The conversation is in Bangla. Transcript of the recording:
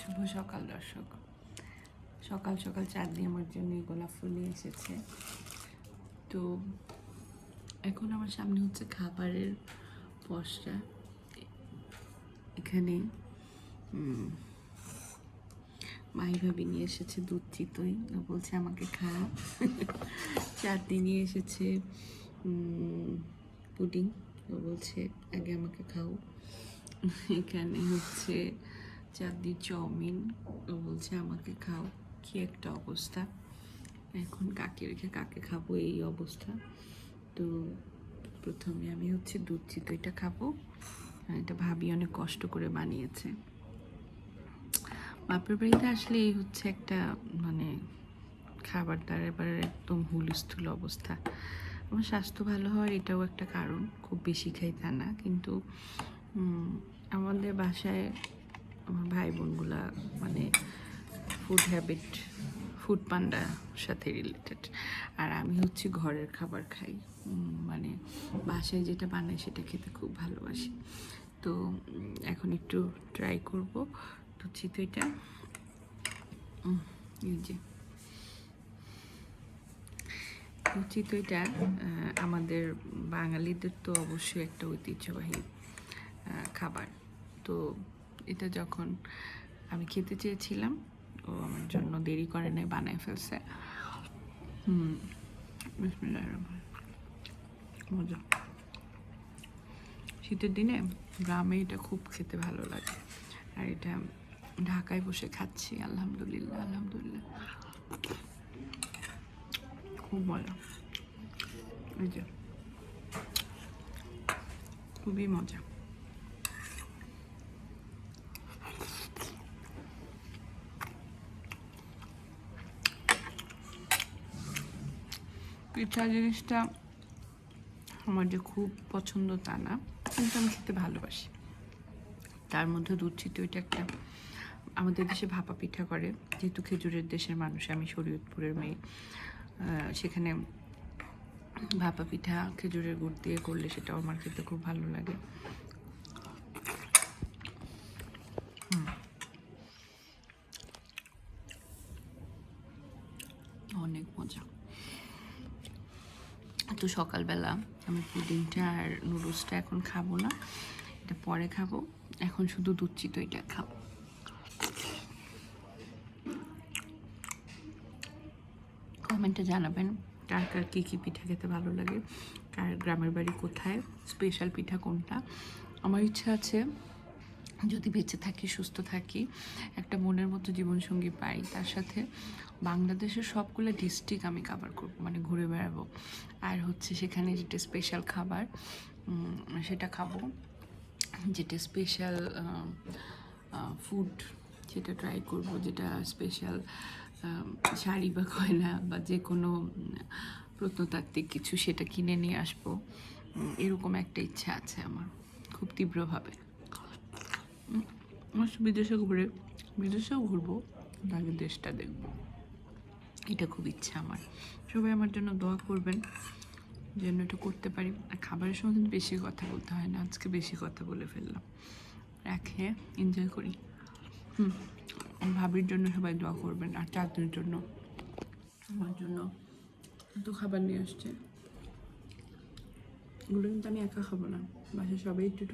শুভ সকাল দর্শক। সকাল সকাল চাঁদনি আমার জন্য গোলাপ ফুল নিয়ে এসেছে। তো এখন আমার সামনে হচ্ছে খাবারের পশটা এখানে মাই ভাবি নিয়ে এসেছে দুধ চিতই। বলছে আমাকে খাও চাটনি নিয়ে এসেছে পুডিং। ও বলছে, আগে আমাকে খাও। এখানে হচ্ছে চাঁদনি চাউমিন ও বলছে, আমাকে খাও, কি একটা অবস্থা। এখন কাকে রেখে কাকে খাব, এই অবস্থা। তো প্রথমে আমি হচ্ছে দুধ চিতইটা খাব। এটা ভাবি অনেক কষ্ট করে বানিয়েছে। বাপের বাড়িতে আসলে এই হচ্ছে একটা মানে খাবার দাবার এবারে একদম হুলস্থুল অবস্থা। আমার স্বাস্থ্য ভালো হওয়ার এটাও একটা কারণ, খুব বেশি খাই তা না। কিন্তু আমাদের বাসায় আমার ভাই বোনগুলা মানে ফুড হ্যাবিট ফুড পান্ডার সাথে রিলেটেড আর আমি হচ্ছে ঘরের খাবার খাই। মানে বাসায় যেটা বানাই সেটা খেতে খুব ভালোবাসি। তো এখন একটু ট্রাই করব। তো চিতইটা এই যে। চিতইটা আমাদের বাঙালিদের তো অবশ্যই একটা ঐতিহ্যবাহী খাবার। তো এটা যখন আমি খেতে চেয়েছিলাম, ও আমার জন্য দেরি করে নাই, বানায় ফেলছে। হুম। মজা। শীতের দিনে গ্রামে এটা খুব খেতে ভালো লাগে। আর এটা ঢাকায় বসে খাচ্ছি, আলহামদুলিল্লাহ আলহামদুলিল্লাহ। খুব মজা। খুবই মজা। পিঠা জিনিসটা আমার যে খুব পছন্দ তা না, কিন্তু আমি খেতে ভালোবাসি। তার মধ্যে দুধ চিতইটা একটা, আমাদের দেশে ভাপা পিঠা করে, যেহেতু খেজুরের দেশের মানুষ, আমি শরীয়তপুরের মেয়ে। সেখানে ভাপা পিঠা খেজুরের গুড় দিয়ে করলে সেটাও আমার খেতে খুব ভালো লাগে। অনেক মজা। তো সকালবেলা আমি পুডিংটা আর নুডলসটা এখন খাব না, এটা পরে খাব। এখন শুধু দুধ চিতইটা খাব। কমেন্টে জানাবেন কার কার কী কী পিঠা খেতে ভালো লাগে, কার গ্রামের বাড়ি কোথায় স্পেশাল পিঠা কোনটা। আমার ইচ্ছা আছে যদি বেঁচে থাকি, সুস্থ থাকি, একটা মনের মতো জীবনসঙ্গী পাই, তার সাথে বাংলাদেশের সবগুলো ডিস্ট্রিক্ট আমি কাভার করব মানে ঘুরে বেড়াবো। আর হচ্ছে সেখানে যেটা স্পেশাল খাবার সেটা খাব। যেটা স্পেশাল ফুড সেটা ট্রাই করব, যেটা স্পেশাল শাড়ি বা গয়না বা যে কোনো প্রত্নতাত্ত্বিক কিছু সেটা কিনে নিয়ে আসব। এরকম একটা ইচ্ছা আছে আমার, খুব তীব্রভাবে। বিদেশে ঘুরে, বিদেশেও ঘুরবো আগে দেশটা দেখব। এটা খুব ইচ্ছা আমার। সবাই আমার জন্য দোয়া করবেন যেন এটা করতে পারি। আর খাবারের সময় কিন্তু বেশি কথা বলতে হয় না, আজকে বেশি কথা বলে ফেললাম। রাখে এনজয় করি। হুম ভাবির জন্য সবাই দোয়া করবেন, আর চাঁদের জন্য। আমার জন্য এত খাবার নিয়ে আসছে। এগুলো কিন্তু আমি একা খাব না বাসায় সবাই একটু